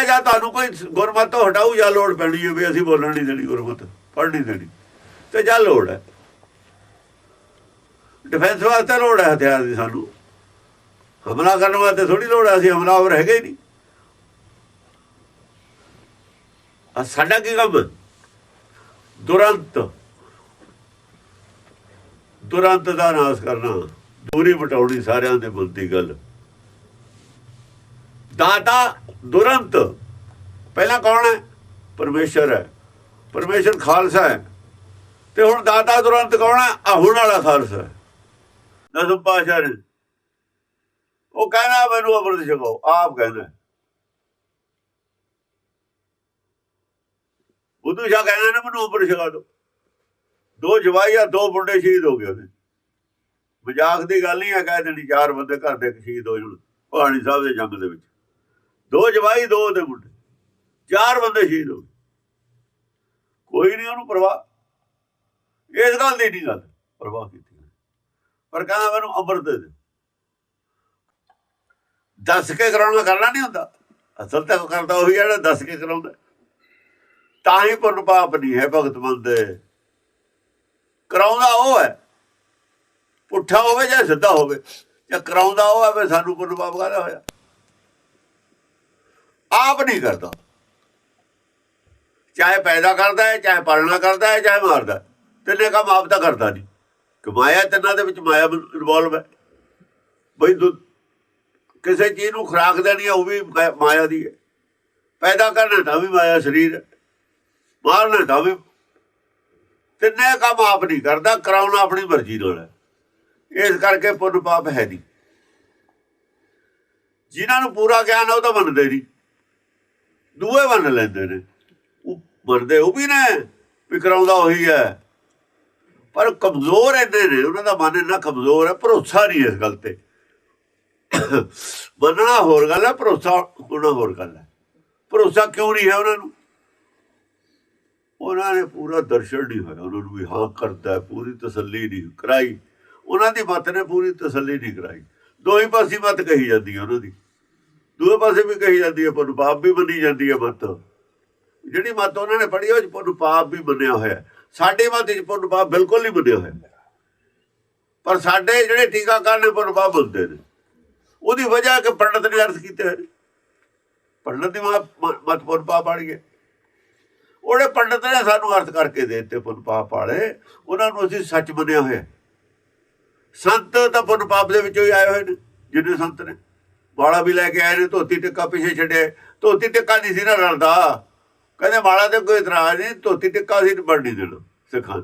ਤਾਂ ਜਾਂ ਤੁਹਾਨੂੰ ਕੋਈ ਗੁਰਮਤ ਤੋਂ ਹਟਾਊ ਜਾਂ ਲੋੜ ਪੈਣੀ ਹੈ ਵੀ ਅਸੀਂ ਬੋਲਣ ਨਹੀਂ ਦੇਣੀ ਗੁਰਮਤ, ਪੜ੍ਹ ਨਹੀਂ ਦੇਣੀ, ਤੇ ਜਾਂ ਲੋੜ ਹੈ। ਡਿਫੈਂਸ ਵਾਸਤੇ ਲੋੜ ਹੈ ਹਥਿਆਰ ਦੀ ਸਾਨੂੰ। ਹਮਲਾ ਕਰਨ ਵਾਸਤੇ ਥੋੜੀ ਲੋੜ ਹੈ, ਅਸੀਂ ਹਮਲਾਵਰ ਹੈਗੇ ਹੀ ਨਹੀਂ। ਆ ਸਾਡਾ ਕੀ ਕੰਮ? ਹੈ? ਦੁਰੰਤ। ਦੁਰੰਤ ਦਾ ਨਾਸ ਕਰਨਾ, ਦੂਰੀ ਮਟਾਉਣੀ ਸਾਰਿਆਂ ਦੇ ਮਨ ਦੀ ਗੱਲ। ਦਾਤਾ ਦੁਰੰਤ। ਪਹਿਲਾਂ ਕੌਣ ਹੈ? ਪਰਮੇਸ਼ਰ ਹੈ। ਪਰਮੇਸ਼ਰ ਖਾਲਸਾ ਹੈ। ਤੇ ਹੁਣ ਦਾਤਾ ਦੁਰੰਤ ਕੌਣ ਹੈ? ਆ ਹੁਣ ਵਾਲਾ ਖਾਲਸਾ ਦਸਮ ਪਾਸ਼ਾ ਨੇ। ਉਹ ਕਹਿੰਦਾ ਮੈਨੂੰ ਅਮਰਤ ਛਕੋ। ਆਪ ਕਹਿੰਦਾ ਬੁੱਧੂ ਸ਼ਾਹ ਕਹਿੰਦਾ ਨਾ, ਮੈਨੂੰ ਅਮਰਤ ਛਕਾ ਦੋ ਦੋ ਜਵਾਈਆ ਦੋ ਮੁੰਡੇ ਸ਼ਹੀਦ ਹੋ ਗਏ ਉਹਦੇ। ਮਜ਼ਾਕ ਦੀ ਗੱਲ ਨਹੀਂ ਆ ਕਹਿ ਦੇਣੀ, ਚਾਰ ਬੰਦੇ ਘਰ ਦੇ ਇੱਕ ਸ਼ਹੀਦ ਹੋ ਜਾਣ। ਪਹਾੜੀ ਸਾਹਿਬ ਦੇ ਜੰਗ ਦੇ ਵਿੱਚ। ਦੋ ਜਵਾਈ, ਦੋ ਦੇ ਮੁੰਡੇ। ਚਾਰ ਬੰਦੇ ਸ਼ਹੀਦ ਹੋ ਗਏ। ਕੋਈ ਨਹੀਂ ਉਹਨੂੰ ਪਰਵਾਹ। ਇਸ ਗੱਲ ਦੀ ਨਹੀਂ ਗੱਲ। ਪਰਵਾਹ ਕੀਤੀ ਪਰ ਕਹਿੰਦਾ ਮੈਨੂੰ ਅੰਮ੍ਰਿਤ ਦੇ ਦੇ। ਦੱਸ ਕੇ ਕਰਾਉਣਾ ਕਰਨਾ ਨਹੀਂ ਹੁੰਦਾ। ਅਸਲ ਤਾਂ ਕਰਦਾ ਉਹੀ ਜਿਹੜਾ ਦੱਸ ਕੇ ਕਰਾਉਂਦਾ। ਤਾਂ ਹੀ ਪੁੰਨ ਪਾਪ ਨਹੀਂ ਹੈ ਭਗਤ ਮੰਦੇ ਕਰਾਉਂਦਾ ਉਹ ਹੈ। ਪੁੱਠਾ ਹੋਵੇ ਜਾਂ ਸਿੱਧਾ ਹੋਵੇ। ਜਾਂ ਕਰਾਉਂਦਾ ਉਹ ਹੈ ਵੀ ਸਾਨੂੰ ਪੁੰਨ ਪਾਪ ਕਾਹਦਾ ਹੋਇਆ? ਆਪ ਨਹੀਂ ਕਰਦਾ। ਚਾਹੇ ਪੈਦਾ ਕਰਦਾ ਹੈ, ਚਾਹੇ ਪਾਲਣਾ ਕਰਦਾ ਹੈ, ਚਾਹੇ ਮਾਰਦਾ ਤਿੰਨੇ ਕੰਮ ਆਪ ਤਾਂ ਕਰਦਾ ਨਹੀਂ। ਕਮਾਇਆ ਤਿੰਨਾਂ ਦੇ ਵਿੱਚ ਮਾਇਆ ਇਨਵੋਲਵ ਹੈ। ਬਈ ਦੁ- ਕਿਸੇ ਚੀਜ਼ ਨੂੰ ਖੁਰਾਕ ਦੇਣੀ ਹੈ, ਉਹ ਵੀ ਮਾ- ਮਾਇਆ ਦੀ ਹੈ। ਪੈਦਾ ਕਰਨਾ ਤਾਂ ਵੀ ਮਾਇਆ ਸਰੀਰ ਮਾਰਨਾ ਤਾਂ ਵੀ ਤਿੰਨੇ ਕੰਮ ਆਪ ਨਹੀਂ ਕਰਦਾ, ਕਰਾਉਣਾ ਆਪਣੀ ਮਰਜ਼ੀ ਨਾਲ ਹੈ। ਇਸ ਕਰਕੇ ਪੁੰਨ ਪਾਪ ਹੈ ਨਹੀਂ। ਜਿਨ੍ਹਾਂ ਨੂੰ ਪੂਰਾ ਗਿਆਨ ਉਹ ਤਾਂ ਮੰਨਦੇ ਨਹੀਂ। ਦੂਏ ਮੰਨ ਲੈਂਦੇ ਨੇ। ਉਹ ਮੰਨਦੇ ਉਹ ਵੀ ਨੇ, ਵੀ ਕਰਾਉਂਦਾ ਉਹੀ ਹੈ। ਪਰ ਕਮਜ਼ੋਰ ਇੰਨੇ ਨੇ, ਉਹਨਾਂ ਦਾ ਮਨ ਇੰਨਾ ਕਮਜ਼ੋਰ ਹੈ, ਭਰੋਸਾ ਨਹੀਂ ਇਸ ਗੱਲ ਤੇ। ਮੰਨਣਾ ਹੋਰ ਗੱਲ ਹੈ, ਭਰੋਸਾ ਹੋਣਾ ਹੋਰ ਗੱਲ ਹੈ। ਭਰੋਸਾ ਕਿਉਂ ਨਹੀਂ ਹੈ ਉਹਨਾਂ ਨੂੰ? ਉਹਨਾਂ ਨੇ ਪੂਰਾ ਦਰਸ਼ਨ ਨਹੀਂ ਹੋਇਆ, ਉਹਨਾਂ ਨੂੰ ਵੀ ਹਾਂ ਕਰਦਾ ਪੂਰੀ ਤਸੱਲੀ ਨਹੀਂ ਕਰਾਈ। ਉਹਨਾਂ ਦੀ ਮਤ ਨੇ ਪੂਰੀ ਤਸੱਲੀ ਨਹੀਂ ਕਰਾਈ। ਦੋਹੀ ਪਾਸੇ ਮਤ ਕਹੀ ਜਾਂਦੀ ਉਹਨਾਂ ਦੀ। ਦੂਏ ਪਾਸੇ ਵੀ ਕਹੀ ਜਾਂਦੀ ਹੈ ਪਰ ਪਾਪ ਵੀ ਮੰਨੀ ਜਾਂਦੀ ਹੈ ਮਤ। ਜਿਹੜੀ ਮਤ ਉਹਨਾਂ ਨੇ ਪੜ੍ਹੀ ਉਹ ਚ ਪੁੰਨ ਪਾਪ ਵੀ ਮੰਨਿਆ ਹੋਇਆ ਸਾਡੇ ਮਤ ਵਿੱਚ ਪੁੰਨ ਪਾਪ ਬਿਲਕੁਲ ਨਹੀਂ ਮੰਨਿਆ ਹੋਇਆ। ਪਰ ਸਾਡੇ ਜਿਹੜੇ ਟੀਕਾਕਾਰ ਨੇ ਪੁੰਨ ਪਾਪ ਮੰਨਦੇ ਨੇ। ਉਹਦੀ ਵਜ੍ਹਾ ਕਿ ਪੰਡਤ ਨੇ ਅਰਥ ਕੀਤੇ ਹੋਏ ਨੇ। ਪੰਡਤ ਦੀ ਮ- ਮ- ਮਤ ਪੁੰਨ ਪਾਪ ਵਾਲੀ ਹੈ। ਉਹਨੇ ਪੰਡਤ ਨੇ ਸਾਨੂੰ ਅਰਥ ਕਰਕੇ ਦੇ ਦਿੱਤੇ ਪੁੰਨ ਪਾਪ ਵਾਲੇ। ਉਹਨਾਂ ਨੂੰ ਅਸੀਂ ਸੱਚ ਮੰਨਿਆ ਹੋਇਆ ਸੰਤ ਤਾਂ ਪੁੰਨ ਪਾਪ ਦੇ ਵਿੱਚੋਂ ਹੀ ਆਏ ਹੋਏ ਨੇ, ਜਿੰਨੇ ਸੰਤ ਨੇ। ਮਾਲਾ ਵੀ ਲੈ ਕੇ ਆਏ ਨੇ, ਧੋਤੀ ਟਿੱਕਾ ਪਿੱਛੇ ਛੱਡੇ ਧੋਤੀ ਟਿੱਕਾ ਨਹੀਂ ਸੀ ਨਾ ਰਲਦਾ। ਕਹਿੰਦੇ ਮਾਲਾ ਤੇ ਕੋਈ ਇਤਰਾਜ਼ ਨਹੀਂ, ਧੋਤੀ ਟਿੱਕਾ ਸੀ ਬਣ ਨਹੀਂ ਦੇਣਾ ਸਿੱਖਾਂ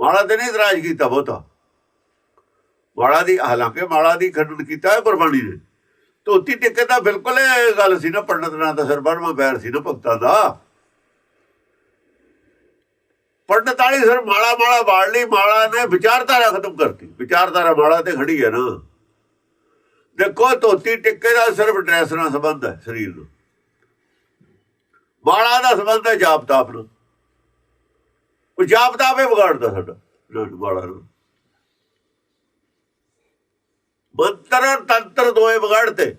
ਮਾਲਾ ਤੇ ਨਹੀਂ ਇਤਰਾਜ਼ ਕੀਤਾ ਬਹੁਤਾ। ਮਾਲਾ ਦੀ, ਹਾਲਾਂਕਿ ਮਾਲਾ ਦੀ ਖੰਡਨ ਕੀਤਾ ਹੈ ਗੁਰਬਾਣੀ ਨੇ ਧੋਤੀ ਟਿੱਕੇ ਦਾ ਬਿਲਕੁਲ ਇਹ ਗੱਲ ਸੀ ਨਾ, ਪੰਡਤ ਨਾਂ ਦਾ ਸਰਬਰਮਾ ਬੈਰ ਸੀ ਨਾ ਭਗਤਾਂ ਦਾ। ਪੰਡਤ ਵਾਲੀ ਸਰ ਮਾਲਾ ਮਾਲਾ ਬਾੜ ਲਈ, ਮਾਲਾ ਨੇ ਵਿਚਾਰਧਾਰਾ ਖਤਮ ਕਰਤੀ। ਵਿਚਾਰਧਾਰਾ ਮਾਲਾ ਤੇ ਖੜੀ ਹੈ ਨਾ। ਦੇਖੋ ਧੋਤੀ ਟਿੱਕੇ ਦਾ ਸਿਰਫ ਡਰੈਸ ਨਾਲ ਸੰਬੰਧ ਹੈ ਸਰੀਰ ਨੂੰ। ਮਾਲਾ ਦਾ ਸੰਬੰਧ ਹੈ ਜਾਪ ਤਾਪ ਨਾਲ ਉਹ ਜਾਪ ਤਾਪ ਹੀ ਵਿਗਾੜਦਾ ਸਾਡਾ ਨਾ ਨੂੰ। ਮੰਤਰ ਔਰ ਤੰਤਰ ਦੋਏ ਵਿਗਾੜਤੇ।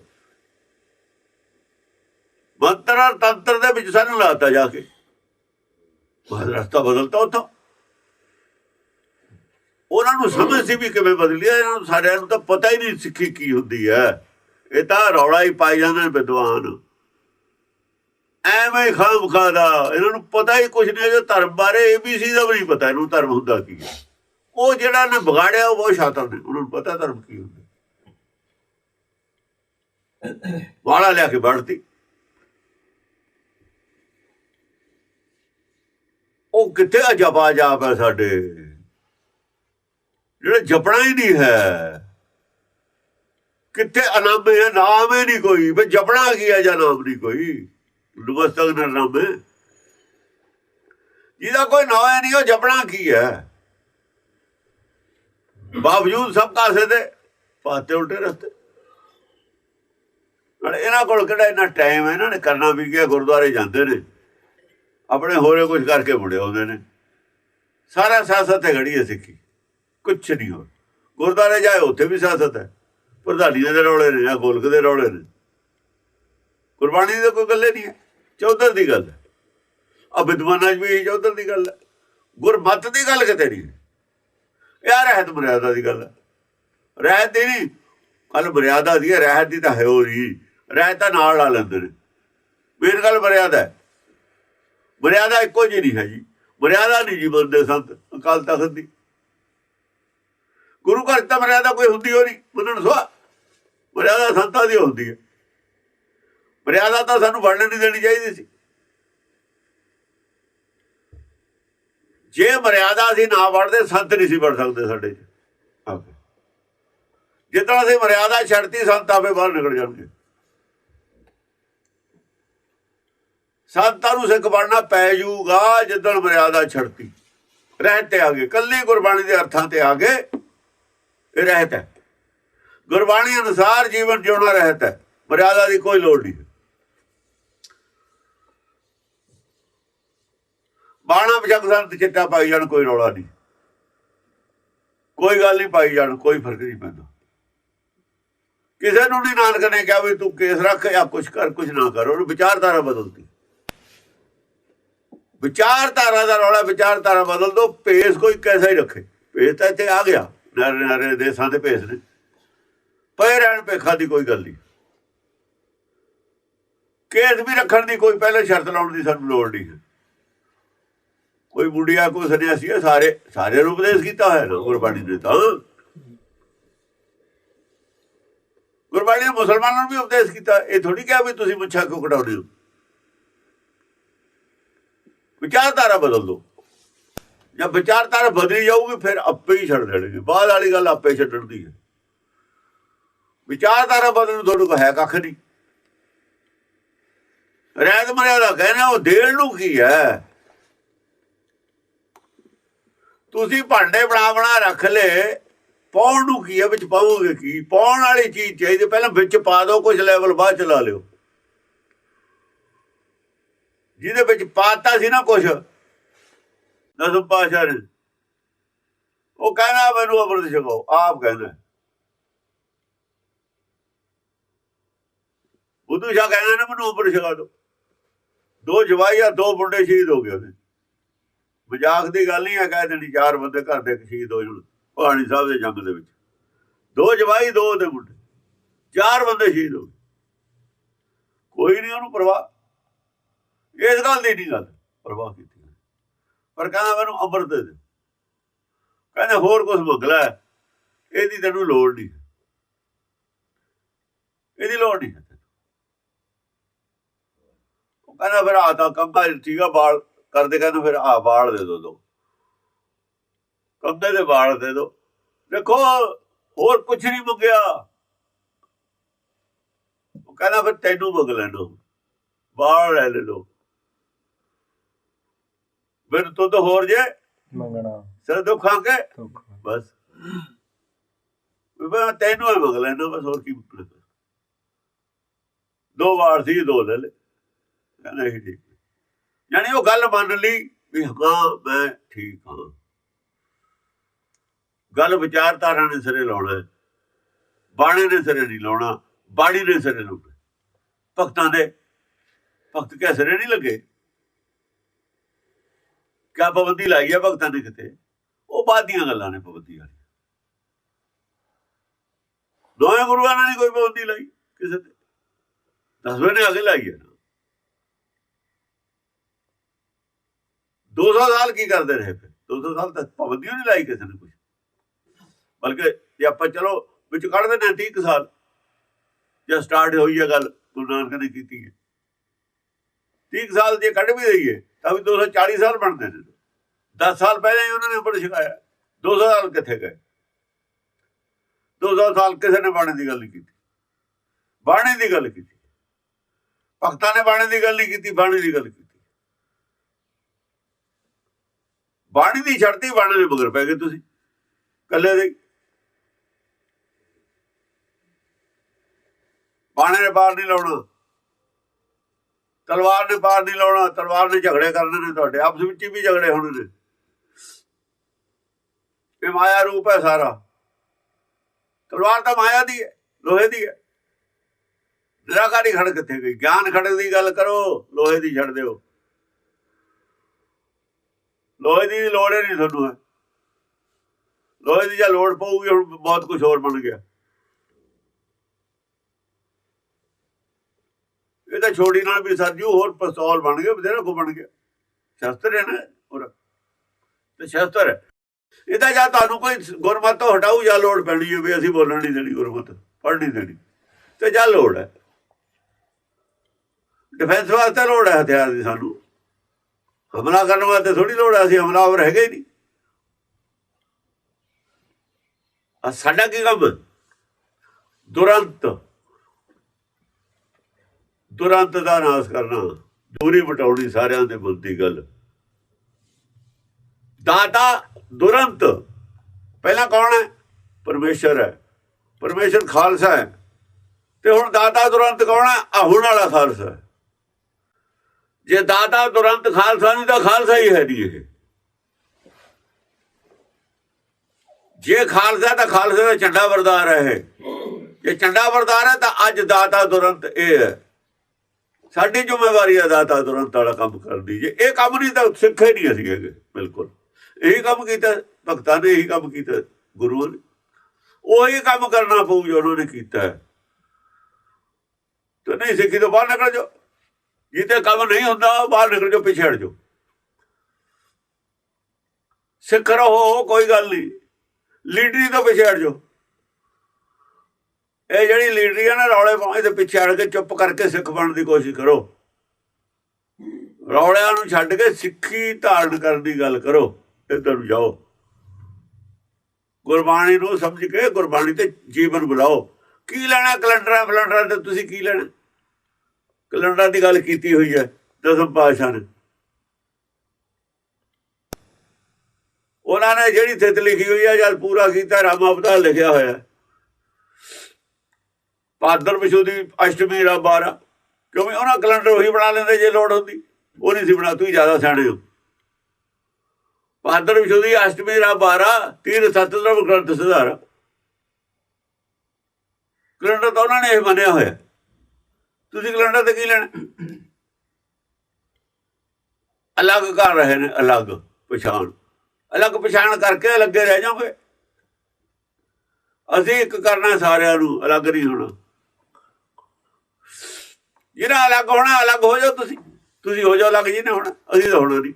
ਮੰਤਰ ਔਰ ਤੰਤਰ ਦੇ ਵਿੱਚ ਸਾਨੂੰ ਲਾਤਾ ਜਾ ਕੇ। ਬਾਹਰ ਰਸਤਾ ਬਦਲਤਾ ਉੱਥੋਂ। ਉਹਨਾਂ ਨੂੰ ਸਮਝ ਸੀ ਵੀ ਕਿਵੇਂ ਬਦਲੀ ਹੈ ਇਹਨਾਂ ਨੂੰ ਸਾਰਿਆਂ ਨੂੰ ਤਾਂ ਪਤਾ ਹੀ ਨਹੀਂ ਸਿੱਖੀ ਕੀ ਹੁੰਦੀ ਹੈ। ਇਹ ਤਾਂ ਰੌਲਾ ਹੀ ਪਾਈ ਜਾਂਦੇ ਨੇ ਵਿਦਵਾਨ। ਐਵੇਂ ਖਾਮ ਖਾਦਾ ਇਹਨਾਂ ਨੂੰ ਪਤਾ ਹੀ ਕੁਝ ਨਹੀਂ ਜੋ ਧਰਮ ਬਾਰੇ ਏਬੀਸੀ ਦਾ ਵੀ ਨਹੀਂ ਪਤਾ, ਇਹਨੂੰ ਧਰਮ ਹੁੰਦਾ ਕੀ ਹੈ। ਉਹ ਜਿਹੜਾ ਨੇ ਵਿਗਾੜਿਆ, ਉਹ ਬਹੁਤ ਸ਼ਾਤਰ ਨੇ, ਉਹਨਾਂ ਨੂੰ ਪਤਾ ਧਰਮ ਕੀ ਹੁੰਦਾ। ਵਾਲਾ ਲਿਆ ਕੇ ਵੜਤੀ ਉਹ ਕਿੱਥੇ ਆ ਜਾਪ ਹੈ ਸਾਡੇ। ਜਿਹੜਾ ਜਪਣਾ ਹੀ ਨਹੀਂ ਹੈ। ਕਿੱਥੇ ਅਨਾਮ ਹੈ? ਨਾਮ ਹੀ ਨਹੀਂ ਕੋਈ। ਵੀ ਜਪਣਾ ਕੀ ਹੈ ਜਾਂ ਨਾਮ ਨਹੀਂ ਕੋਈ? ਨਮਸਤਕ ਨਾਮ ਹੈ। ਜਿਹਦਾ ਕੋਈ ਨਾਮ ਹੈ ਨਹੀਂ, ਉਹ ਜਪਣਾ ਕੀ ਹੈ? ਬਾਵਜੂਦ ਸਭ ਕਾਸੇ ਦੇ ਪਾਤੇ ਉਲਟੇ ਰਸਤੇ। ਨਾਲ ਇਹਨਾਂ ਕੋਲ ਕਿਹੜਾ ਇੰਨਾ ਟਾਈਮ ਹੈ? ਇਹਨਾਂ ਨੇ ਕਰਨਾ ਵੀ ਕੀ ਗੁਰਦੁਆਰੇ ਜਾਂਦੇ ਨੇ। ਆਪਣੇ ਹੋਰੇ ਕੁਝ ਕਰਕੇ ਮੁੜੇ ਆਉਂਦੇ ਨੇ। ਸਾਰਾ ਸਿਆਸਤ ਤੇ ਖੜੀ ਹੈ ਸਿੱਖੀ। ਕੁਛ ਨਹੀਂ ਹੋਰ। ਗੁਰਦੁਆਰੇ ਜਾਏ ਉੱਥੇ ਵੀ ਸਿਆਸਤ ਹੈ। ਪ੍ਰਧਾਨੀਆਂ ਦੇ ਰੌਲੇ ਨੇ ਜਾਂ ਗੋਲਕ ਦੇ ਰੌਲੇ ਨੇ। ਗੁਰਬਾਣੀ ਦੀ ਕੋਈ ਗੱਲ ਹੀ ਨਹੀਂ ਹੈ। ਚੌਧਰ ਦੀ ਗੱਲ ਹੈ। ਆ ਵਿਦਵਾਨਾਂ 'ਚ ਵੀ ਇਹੀ ਚੌਧਰ ਦੀ ਗੱਲ ਹੈ। ਗੁਰਮਤ ਦੀ ਗੱਲ ਕਿਤੇ ਨਹੀਂ ਯਾਰ ਰਹਿਤ ਮਰਿਆਦਾ ਦੀ ਗੱਲ ਹੈ। ਰਹਿਤ ਦੀ ਨਹੀਂ। ਕੱਲ ਮਰਿਆਦਾ ਦੀ ਹੈ। ਰਹਿਤ ਦੀ ਤਾਂ ਹੈ ਹੋ। ਨਹੀਂ ਰਹਿਤ ਤਾਂ ਨਾਲ ਲਾ ਲੈਂਦੇ ਨੇ। ਮੇਨ ਗੱਲ ਮਰਿਆਦਾ ਹੈ। ਮਰਿਆਦਾ ਇੱਕੋ ਜਿਹੀ ਨਹੀਂ ਹੈ ਜੀ। ਮਰਿਆਦਾ ਨਹੀਂ ਜੀ ਬੰਦੇ ਸੰਤ। ਅਕਾਲ ਤਖਤ ਦੀ। ਗੁਰੂ ਘਰ ਤਾਂ ਮਰਿਆਦਾ ਕੋਈ ਹੁੰਦੀ ਹੋ ਨਹੀਂ ਮੰਨਣ ਸੋ ਮਰਿਆਦਾ ਸੰਤਾਂ ਦੀ ਹੁੰਦੀ ਹੈ। ਮਰਿਆਦਾ ਤਾਂ ਸਾਨੂੰ ਵੜਨ ਨਹੀਂ ਦੇਣੀ ਚਾਹੀਦੀ ਸੀ। ਜੇ ਮਰਿਆਦਾ ਅਸੀਂ ਨਾ ਵੜਦੇ ਸੰਤ ਨਹੀਂ ਸੀ ਵੜ ਸਕਦੇ ਸਾਡੇ 'ਚ। ਆਪੇ ਜਿੱਦਾਂ ਅਸੀਂ ਮਰਿਆਦਾ ਛੱਡਤੀ ਸੰਤ ਆਪੇ ਬਾਹਰ ਨਿਕਲ ਜਾਣਗੇ। ਸੰਤਾਂ ਨੂੰ ਸਿੱਖ ਬਣਨਾ ਪੈ ਜਾਊਗਾ ਜਿੱਦਣ ਮਰਿਆਦਾ ਛੱਡਤੀ। ਰਹਿਤ ਤੇ ਆ ਗਏ। ਕੱਲੀ ਗੁਰਬਾਣੀ ਦੇ ਅਰਥਾਂ ਤੇ ਆ ਗਏ। ਇਹ ਰਹਿਤ ਹੈ। ਗੁਰਬਾਣੀ ਅਨੁਸਾਰ ਜੀਵਨ ਜਿਉਣਾ ਰਹਿਤ ਹੈ। ਮਰਿਆਦਾ ਦੀ ਕੋਈ ਲੋੜ ਨਹੀਂ। ਬਾਣਾ ਬਜੰਗ ਸੰਤ ਚਿੱਟਾ ਪਾਈ ਜਾਣ, ਕੋਈ ਰੌਲਾ ਨਹੀਂ। ਕੋਈ ਗੱਲ ਨਹੀਂ ਪਾਈ ਜਾਣ, ਕੋਈ ਫ਼ਰਕ ਨਹੀਂ ਪੈਂਦਾ। ਕਿਸੇ ਨੂੰ ਨਹੀਂ ਨਾਨਕ ਨੇ ਕਿਹਾ ਵੀ ਤੂੰ ਕੇਸ ਰੱਖ ਜਾਂ ਕੁਛ ਕਰ, ਕੁਛ ਨਾ ਕਰ, ਉਹਨੂੰ ਵਿਚਾਰਧਾਰਾ ਬਦਲਦੀ ਵਿਚਾਰਧਾਰਾ ਦਾ ਰੌਲਾ ਵਿਚਾਰਧਾਰਾ ਬਦਲ ਦੋ, ਭੇਸ ਕੋਈ ਕੈਸਾ ਹੀ ਰੱਖੇ। ਭੇਸ ਤਾਂ ਇੱਥੇ ਆ ਗਿਆ। ਨਾਰੇ ਨਾਰੇ ਦੇਸਾਂ ਦੇ ਭੇਸ ਨੇ ਪਏ ਰਹਿਣ ਪੇਖਾ ਦੀ ਕੋਈ ਗੱਲ ਨਹੀਂ। ਕੇਸ ਵੀ ਰੱਖਣ ਦੀ ਕੋਈ ਪਹਿਲੇ ਸ਼ਰਤ ਲਾਉਣ ਦੀ ਸਾਨੂੰ ਲੋੜ ਨਹੀਂ। ਹੈ ਕੋਈ ਬੁੱਢੀਆ, ਕੋਈ ਸੰਨਿਆਸੀ ਹੈ ਸਾਰੇ ਸਾਰੇ ਨੂੰ ਉਪਦੇਸ਼ ਕੀਤਾ ਹੋਇਆ ਨਾ, ਗੁਰਬਾਣੀ ਨੇ ਤਾਂ। ਗੁਰਬਾਣੀ ਨੇ ਮੁਸਲਮਾਨਾਂ ਨੂੰ ਵੀ ਉਪਦੇਸ਼ ਕੀਤਾ। ਇਹ ਥੋੜੀ ਕਿਹਾ ਵੀ ਤੁਸੀਂ ਮੁੱਛਾਂ ਕਿਉਂ ਕਟਾਉਂਦੇ ਹੋ? ਵਿਚਾਰਧਾਰਾ ਬਦਲ ਦੋ ਜਾਂ ਵਿਚਾਰਧਾਰਾ ਬਦਲੀ ਜਾਊਗੀ, ਫਿਰ ਆਪੇ ਹੀ ਛੱਡ ਦੇਣਗੇ। ਬਾਅਦ ਵਾਲੀ ਗੱਲ ਆਪੇ ਛੱਡਣ ਦੀ ਹੈ। ਵਿਚਾਰਧਾਰਾ ਬਦਲਣ ਨੂੰ ਤੁਹਾਡੇ ਕੋਲ ਹੈ ਕੱਖ ਨਹੀਂ। ਰਹਿਤ ਮਰਿਆਦਾ ਕਹਿਣਾ, ਉਹ ਦੇਣ ਨੂੰ ਕੀ ਹੈ? ਤੁਸੀਂ ਭਾਂਡੇ ਬਣਾ ਬਣਾ ਰੱਖ ਲੈ ਪਾਉਣ ਨੂੰ ਕੀ ਹੈ? ਵਿੱਚ ਪਾਓਗੇ ਕੀ? ਪਾਉਣ ਵਾਲੀ ਚੀਜ਼ ਚਾਹੀਦੀ, ਪਹਿਲਾਂ ਵਿੱਚ ਪਾ ਦਿਓ ਕੁਝ ਲੈਵਲ ਬਾਅਦ ਚ ਲਾ ਲਿਓ। ਜਿਹਦੇ ਵਿੱਚ ਪਾਤਾ ਸੀ ਨਾ ਕੁਝ ਦਸਮ ਪਾਸ਼ਾ ਨੇ। ਉਹ ਕਹਿੰਦਾ, ਮੈਨੂੰ ਅੰਮ੍ਰਿਤ ਛਕਾਓ ਆਪ ਕਹਿੰਦਾ। ਉਦੋਂ ਸ਼ਾ ਕਹਿੰਦਾ ਨਾ, ਮੈਨੂੰ ਅਮਰਤ ਛਕਾ ਦੋ ਦੋ ਜਵਾਈ ਆ, ਦੋ ਮੁੰਡੇ ਸ਼ਹੀਦ ਹੋ ਗਏ ਉਹਦੇ। ਮਜ਼ਾਕ ਦੀ ਗੱਲ ਨਹੀਂ ਆ, ਕਹਿ ਦੇਣੀ, ਚਾਰ ਬੰਦੇ ਘਰ ਦੇ ਸ਼ਹੀਦ ਹੋ ਜਾਣ ਪਹਾੜੀ ਸਾਹਿਬ ਦੇ ਜੰਗ ਦੇ ਵਿੱਚ। ਦੋ ਜਵਾਈ, ਦੋ ਦੇ ਮੁੰਡੇ। ਚਾਰ ਬੰਦੇ ਸ਼ਹੀਦ ਹੋ ਗਏ। ਕੋਈ ਨਹੀਂ ਉਹਨੂੰ ਪਰਵਾਹ। ਇਸ ਗੱਲ ਦੀ ਨਹੀਂ ਗੱਲ, ਪਰਵਾਹ ਕੀਤੀ। ਪਰ ਕਹਿੰਦਾ ਮੈਨੂੰ ਅੰਮ੍ਰਿਤ ਦੇ ਦੇ। ਕਹਿੰਦੇ ਹੋਰ ਕੁਝ ਮੰਗ ਲੈ, ਇਹਦੀ ਤੈਨੂੰ ਲੋੜ ਨਹੀਂ। ਇਹਦੀ ਲੋੜ ਨਹੀਂ ਉਹ ਕਹਿੰਦਾ ਫਿਰ ਆ ਤਾਂ ਕੰਗਾ ਠੀਕ ਆ ਬਾਲ ਕਰਦੇ ਕਹਿੰਦਾ ਫਿਰ ਆ ਬਾਲ ਦੇ ਦੋ ਦੋ। ਕੰਗੇ ਦੇ ਬਾਲ ਦੇ ਦੋ। ਦੇਖੋ, ਹੋਰ ਕੁਝ ਨਹੀਂ ਮੰਗਿਆ ਉਹ ਕਹਿੰਦਾ ਫਿਰ ਤੈਨੂੰ ਮੰਗ ਲੈਣਾ ਬਾਲ ਲੈ ਲੈ ਲੋ ਫਿਰ ਤੂੰ ਤਾਂ ਹੋਰ ਜੇ ਮੰਗਣਾ। ਸਿਰ ਦੁੱਖਾਂ ਕੇ ਦੁੱਖ। ਬਸ। ਵੀ ਮੈਂ ਤੈਨੂੰ ਹੀ ਮੰਗ ਲੈਣਾ ਬਸ ਹੋਰ ਕੀ ਦੋ ਵਾਰ ਸੀ ਦੋ ਲੈ ਲੈ ਕਹਿੰਦਾ ਇਹ ਠੀਕ। ਯਾਨੀ ਉਹ ਗੱਲ ਮੰਨ ਲਈ ਵੀ ਹਾਂ ਮੈਂ ਠੀਕ ਹਾਂ। ਗੱਲ ਵਿਚਾਰਧਾਰਾ ਨੇ ਸਿਰੇ ਲਾਉਣਾ। ਬਾਣੇ ਨੇ ਸਿਰੇ ਨਹੀਂ ਲਾਉਣਾ ਬਾਣੀ ਨੇ ਸਿਰੇ ਲਾਉਣਾ ਭਗਤਾਂ ਦੇ ਭਗਤ ਕਿਆ ਸਿਰੇ ਨਹੀਂ ਲੱਗੇ? ਕਿਆ ਪਾਬੰਦੀ ਲਾਈ ਹੈ ਭਗਤਾਂ ਨੇ ਕਿਤੇ ਉਹ ਬਾਅਦ ਦੀਆਂ ਗੱਲਾਂ ਨੇ ਪਾਬੰਦੀ ਵਾਲੀ। ਦੋਵੇਂ ਗੁਰੂਆਂ ਨੇ ਕੋਈ ਪਾਬੰਦੀ ਲਾਈ ਕਿਸੇ ਤੇ। ਦਸਵੇਂ ਨੇ ਅਗੇ ਲਾਈ ਹੈ 200 ਸਾਲ ਕੀ ਕਰਦੇ ਰਹੇ ਫਿਰ? 200 ਸਾਲ ਤੱਕ ਪਾਬੰਦੀ ਨਹੀਂ ਲਾਈ ਕਿਸੇ ਨੇ ਕੁਝ ਬਲਕਿ ਜੇ ਆਪਾਂ ਚਲੋ ਵਿੱਚ ਕੱਢ ਦਿੰਦੇ 30 ਕੁ ਸਾਲ, ਜਾਂ ਸਟਾਰਟ ਹੋਈ ਹੈ ਗੱਲ, ਗੁਰੂ ਨਾਨਕ ਨੇ ਕੀਤੀ ਹੈ। 30 ਕੁ ਸਾਲ ਜੇ ਕੱਢ ਵੀ ਦਈਏ ਤਾਂ ਵੀ 240 ਸਾਲ ਬਣਦੇ ਨੇ 10 ਸਾਲ ਪਹਿਲਾਂ ਹੀ ਉਹਨਾਂ ਨੇ ਉੱਪਰ ਛਕਾਇਆ। 200 ਸਾਲ ਕਿੱਥੇ ਗਏ? 200 ਸਾਲ ਕਿਸੇ ਨੇ ਬਾਣੇ ਦੀ ਗੱਲ ਨਹੀਂ ਕੀਤੀ। ਬਾਣੇ ਦੀ ਗੱਲ ਕੀਤੀ। ਭਗਤਾਂ ਨੇ ਬਾਣੇ ਦੀ ਗੱਲ ਨਹੀਂ ਕੀਤੀ, ਬਾਣੇ ਦੀ ਗੱਲ ਕੀਤੀ। ਬਾਣੀ ਦੀ ਛੜਤੀ ਬਾਣੇ ਦੇ ਮਗਰ ਪੈ ਗਏ ਤੁਸੀਂ। ਕੱਲੇ ਦੇ ਬਾਣੇ ਦੇ ਬਾਹਰ ਨਹੀਂ ਲਾਉਣਾ। ਤਲਵਾਰ ਨੇ ਪਾਰ ਨਹੀਂ ਲਾਉਣਾ, ਤਲਵਾਰ ਨੇ ਝਗੜੇ ਕਰਨੇ ਨੇ ਤੁਹਾਡੇ, ਆਪਸ ਵਿੱਚ ਵੀ ਝਗੜੇ ਹੋਣੇ ਨੇ। ਇਹ ਮਾਇਆ ਰੂਪ ਹੈ ਸਾਰਾ। ਤਲਵਾਰ ਤਾਂ ਮਾਇਆ ਦੀ ਹੈ, ਲੋਹੇ ਦੀ ਹੈ। ਨਿਰਾਕਾਰੀ ਖੜ ਕਿੱਥੇ ਗਈ? ਗਿਆਨ ਖੜਕ ਦੀ ਗੱਲ ਕਰੋ, ਲੋਹੇ ਦੀ ਛੱਡ ਦਿਓ। ਲੋਹੇ ਦੀ ਲੋੜ ਹੀ ਨਹੀਂ ਤੁਹਾਨੂੰ। ਹੈ ਲੋਹੇ ਦੀ ਜਾਂ ਲੋੜ ਪਊਗੀ, ਹੁਣ ਬਹੁਤ ਕੁਝ ਹੋਰ ਬਣ ਗਿਆ। ਇਹ ਤਾਂ ਛੋੜੀ ਨਾਲ ਵੀ ਸਰਜੂ ਹੋਰ ਪਿਸਤੌਲ ਬਣ ਗਏ, ਬਥੇਰਾ ਕੋ ਬਣ ਗਿਆ। ਸ਼ਸਤਰ ਹੈ ਨਾ, ਹੋਰ। ਤੇ ਸ਼ਸਤਰ ਇਹ ਤਾਂ ਜਾਂ ਤੁਹਾਨੂੰ ਕੋਈ ਗੁਰਮਤ ਤੋਂ ਹਟਾਊ ਜਾਂ ਲੋੜ ਪੈਣੀ ਹੈ ਵੀ ਅਸੀਂ ਬੋਲਣ ਨਹੀਂ ਦੇਣੀ, ਗੁਰਮਤ, ਪੜ੍ਹ ਨਹੀਂ ਦੇਣੀ। ਤੇ ਜਾਂ ਲੋੜ ਹੈ। ਡਿਫੈਂਸ ਵਾਸਤੇ ਲੋੜ ਹੈ ਹਥਿਆਰ ਦੀ ਸਾਨੂੰ। ਹਮਲਾ ਕਰਨ ਵਾਸਤੇ ਥੋੜੀ ਲੋੜ ਹੈ, ਅਸੀਂ ਹਮਲਾਵਰ ਹੈਗੇ ਹੀ ਨਹੀਂ। ਆ ਸਾਡਾ ਕੀ ਕੰਮ? ਦੁਰੰਤ ਤੁਰੰਤ ਦਾ ਨਾਸ ਕਰਨਾ। ਦੂਰੀ ਵਟਾਉਣੀ ਸਾਰਿਆਂ ਦੇ ਮਨ ਦੀ ਗੱਲ। ਦਾਤਾ ਦੁਰੰਤ। ਪਹਿਲਾਂ ਕੌਣ ਹੈ? ਪਰਮੇਸ਼ਰ ਹੈ। ਪਰਮੇਸ਼ਰ ਖਾਲਸਾ ਹੈ। ਤੇ ਹੁਣ ਦਾਤਾ ਦੁਰੰਤ ਕੌਣ ਹੈ? ਆਹੁਣ ਵਾਲਾ ਖਾਲਸਾ ਜੇ ਦਾਤਾ ਦੁਰੰਤ ਖਾਲਸਾ ਨਹੀਂ, ਤਾਂ ਖਾਲਸਾ ਹੀ ਹੈ ਨਹੀਂ ਇਹ। ਜੇ ਖਾਲਸਾ ਤਾਂ ਖਾਲਸਾ ਦਾ ਝੰਡਾ ਵਰਦਾਰ ਹੈ ਇਹ। ਜੇ ਝੰਡਾ ਵਰਦਾਰ ਹੈ ਤਾਂ ਅੱਜ ਦਾਤਾ ਦੁਰੰਤ ਇਹ ਹੈ। ਸਾਡੀ ਜ਼ਿੰਮੇਵਾਰੀ ਹੈ ਦਾਤਾ ਵਾਲਾ ਕੰਮ ਕਰਦੀ ਜੇ ਇਹ ਕੰਮ ਨਹੀਂ ਤਾਂ ਸਿੱਖੇ ਨਹੀਂ ਅਸੀਂ ਹੈਗੇ, ਬਿਲਕੁਲ। ਇਹੀ ਕੰਮ ਕੀਤਾ, ਭਗਤਾਂ ਨੇ ਇਹੀ ਕੰਮ ਕੀਤਾ, ਗੁਰੂਆਂ ਨੇ। ਉਹੀ ਕੰਮ ਕਰਨਾ ਪਊ ਜੋ ਉਹਨਾਂ ਨੇ ਕੀਤਾ। ਤੇ ਨਹੀਂ ਸਿੱਖੀ ਤੋਂ ਬਾਹਰ ਨਿਕਲ ਜਾਓ। ਜਿੱਤੇ ਕੰਮ ਨਹੀਂ ਹੁੰਦਾ ਬਾਹਰ ਨਿਕਲ ਜਾਓ, ਪਿੱਛੇ ਹਟ ਜਾਓ। ਸਿੱਖ ਰਹੋ ਕੋਈ ਗੱਲ ਨਹੀਂ। ਲੀਡਰੀ ਤੋਂ ਪਿੱਛੇ ਹਟ ਜਾਓ। ਇਹ ਜਿਹੜੀ ਲੀਡਰੀ ਆ ਨਾ, ਰੌਲੇ ਪਾਉਂਦੇ ਤੇ ਪਿੱਛੇ ਹਟ ਕੇ ਚੁੱਪ ਕਰਕੇ ਸਿੱਖ ਬਣਨ ਦੀ ਕੋਸ਼ਿਸ਼ ਕਰੋ। ਰੌਲਿਆਂ ਨੂੰ ਛੱਡ ਕੇ ਸਿੱਖੀ ਧਾਰਨ ਕਰਨ ਦੀ ਗੱਲ ਕਰੋ, ਇੱਧਰ ਜਾਓ। ਗੁਰਬਾਣੀ ਨੂੰ ਸਮਝ ਕੇ ਗੁਰਬਾਣੀ ਤੇ ਜੀਵਨ ਬੁਲਾਓ। ਕੀ ਲੈਣਾ ਕੈਲੰਡਰਾਂ, ਫਲੰਡਰਾਂ ਤੇ ਤੁਸੀਂ ਕੀ ਲੈਣਾ? ਕੈਲੰਡਰਾਂ ਦੀ ਗੱਲ ਕੀਤੀ ਹੋਈ ਹੈ, ਦਸਮ ਪਾਤਸ਼ਾਹ ਨੇ। ਉਹਨਾਂ ਨੇ ਜਿਹੜੀ ਥਿਤ ਲਿਖੀ ਹੋਈ ਹੈ ਜਦ ਪੂਰਾ ਕੀਤਾ ਰਾਮ ਅਵਤਾਰ ਲਿਖਿਆ ਹੋਇਆ। ਭਾਦਰ ਵਿਸ਼ੂ ਦੀ ਅਸ਼ਟਮੀ ਰਾ 12 ਕਿਉਂਕਿ ਉਹਨਾਂ ਕੈਲੰਡਰ ਉਹੀ ਬਣਾ ਲੈਂਦੇ ਜੇ ਲੋੜ ਹੁੰਦੀ, ਉਹ ਨਹੀਂ ਸੀ ਬਣਾ, ਤੁਸੀਂ ਜ਼ਿਆਦਾ ਸਿਆਣੇ ਹੋ। ਭਾਦਰ ਵਿਸ਼ੂ ਦੀ ਅਸ਼ਟਮੀ ਰਾ 12 ਤੀਰ ਸਤਿੰਦਰ ਗ੍ਰੰਥ ਸੁਧਾਰ। ਕੈਲੰਡਰ ਤਾਂ ਉਹਨਾਂ ਨੇ ਇਹ ਮੰਨਿਆ ਹੋਇਆ। ਤੁਸੀਂ ਕੈਲੰਡਰ ਤੇ ਕੀ ਲੈਣਾ? ਅਲੱਗ ਕਰ ਰਹੇ ਨੇ, ਅਲੱਗ ਪਛਾਣ। ਅਲੱਗ ਪਛਾਣ ਕਰਕੇ ਲੱਗੇ ਰਹਿ ਜਾਓਗੇ। ਅਸੀਂ ਇੱਕ ਕਰਨਾ ਸਾਰਿਆਂ ਨੂੰ, ਅਲੱਗ ਨਹੀਂ ਹੋਣਾ। ਜਿਹੜਾ ਅਲੱਗ ਹੋਣਾ ਅਲੱਗ ਹੋ ਜਾਓ ਤੁਸੀਂ। ਤੁਸੀਂ ਹੋ ਜਾਓ ਅਲੱਗ ਜਿਹਨੇ ਹੋਣਾ ਅਸੀਂ ਤਾਂ ਹੋਣਾ ਨਹੀਂ।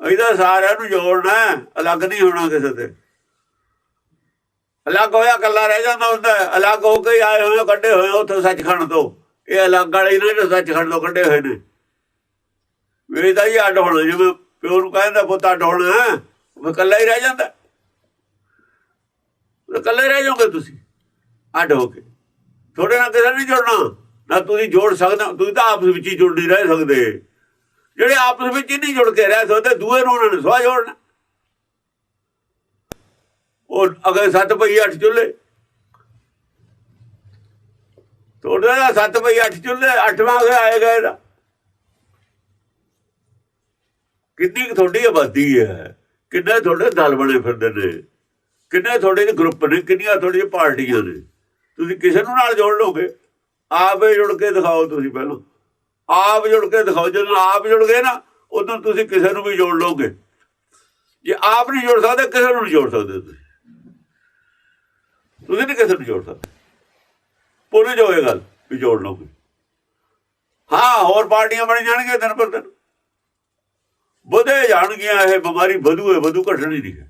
ਅਸੀਂ ਤਾਂ ਸਾਰਿਆਂ ਨੂੰ ਜੋੜਨਾ ਅਲੱਗ ਨਹੀਂ ਹੋਣਾ ਕਿਸੇ ਤੇ। ਅਲੱਗ ਹੋਇਆ ਇਕੱਲਾ ਰਹਿ ਜਾਂਦਾ ਹੁੰਦਾ ਅਲੱਗ ਹੋ ਕੇ ਆਏ ਹੋਏ ਕੱਢੇ ਹੋਏ ਹੋ ਉੱਥੋਂ ਸੱਚਖੰਡ ਤੋਂ। ਇਹ ਅਲੱਗ ਵਾਲੇ ਇਹਨਾਂ ਨੇ ਸੱਚਖੰਡ ਤੋਂ ਕੱਢੇ ਹੋਏ ਨੇ। ਵੀ ਤਾਂ ਹੀ ਅੱਡ ਹੋਣਾ ਜਿਵੇਂ ਪਿਓ ਨੂੰ ਕਹਿੰਦਾ ਪੁੱਤ ਅੱਡ ਹੋਣਾ ਹੈ, ਉਹ ਇਕੱਲਾ ਹੀ ਰਹਿ ਜਾਂਦਾ ਉਹ ਇਕੱਲੇ ਰਹਿ ਜਾਓਗੇ ਤੁਸੀਂ ਅੱਡ ਹੋ ਕੇ। ਤੁਹਾਡੇ ਨਾਲ ਕਿਸੇ ਨਹੀਂ ਜੁੜਨਾ। ਨਾ ਤੁਸੀਂ ਜੋੜ ਸਕਦਾ ਤੁਸੀਂ ਤਾਂ ਆਪਸ ਵਿੱਚ ਹੀ ਜੁੜ ਨਹੀਂ ਰਹਿ ਸਕਦੇ। ਜਿਹੜੇ ਆਪਸ ਵਿੱਚ ਹੀ ਨਹੀਂ ਜੁੜ ਕੇ ਰਹਿ ਸਕਦੇ, ਦੂਏ ਨੂੰ ਉਹਨਾਂ ਨੇ ਸਵਾ ਜੋੜਨਾ। ਉਹ ਅਗਰ ਸੱਤ ਪਈ ਅੱਠ ਚੁੱਲੇ ਤੁਹਾਡੇ ਦਾ ਸੱਤ ਪਈ ਅੱਠ ਚੁੱਲੇ ਅੱਠਵਾਂ ਅਗੇ ਆਏਗਾ ਇਹਦਾ। ਕਿੰਨੀ ਕੁ ਤੁਹਾਡੀ ਆਬਾਦੀ ਹੈ? ਕਿੰਨੇ ਤੁਹਾਡੇ ਦਲ ਬਣੇ ਫਿਰਦੇ ਨੇ? ਕਿੰਨੇ ਤੁਹਾਡੇ ਗਰੁੱਪ ਨੇ? ਕਿੰਨੀਆਂ ਤੁਹਾਡੀਆਂ ਪਾਰਟੀਆਂ ਨੇ? ਤੁਸੀਂ ਕਿਸੇ ਨੂੰ ਨਾਲ ਜੋੜ ਲਓਗੇ? ਆਪੇ ਜੁੜ ਕੇ ਦਿਖਾਓ ਤੁਸੀਂ ਪਹਿਲਾਂ। ਆਪ ਜੁੜ ਕੇ ਦਿਖਾਓ, ਜਦੋਂ ਆਪ ਜੁੜ ਗਏ ਨਾ, ਉਦੋਂ ਤੁਸੀਂ ਕਿਸੇ ਨੂੰ ਵੀ ਜੋੜ ਲਓਗੇ। ਜੇ ਆਪ ਨਹੀਂ ਜੋੜ ਸਕਦੇ, ਕਿਸੇ ਨੂੰ ਨਹੀਂ ਜੋੜ ਸਕਦੇ ਤੁਸੀਂ। ਤੁਸੀਂ ਨਹੀਂ ਕਿਸੇ ਨੂੰ ਜੋੜ ਸਕਦੇ। ਪੂਰੀ ਜੋ ਗੱਲ, ਵੀ ਜੋੜ ਲਓਗੇ। ਹਾਂ, ਹੋਰ ਪਾਰਟੀਆਂ ਬਣ ਜਾਣਗੀਆਂ ਦਿਨ ਪਰ ਦਿਨ। ਵਧੇ ਜਾਣਗੀਆਂ, ਇਹ ਬਿਮਾਰੀ ਵਧੂ ਹੈ, ਵਧੂ ਘਟਣੀ ਨਹੀਂ ਹੈ।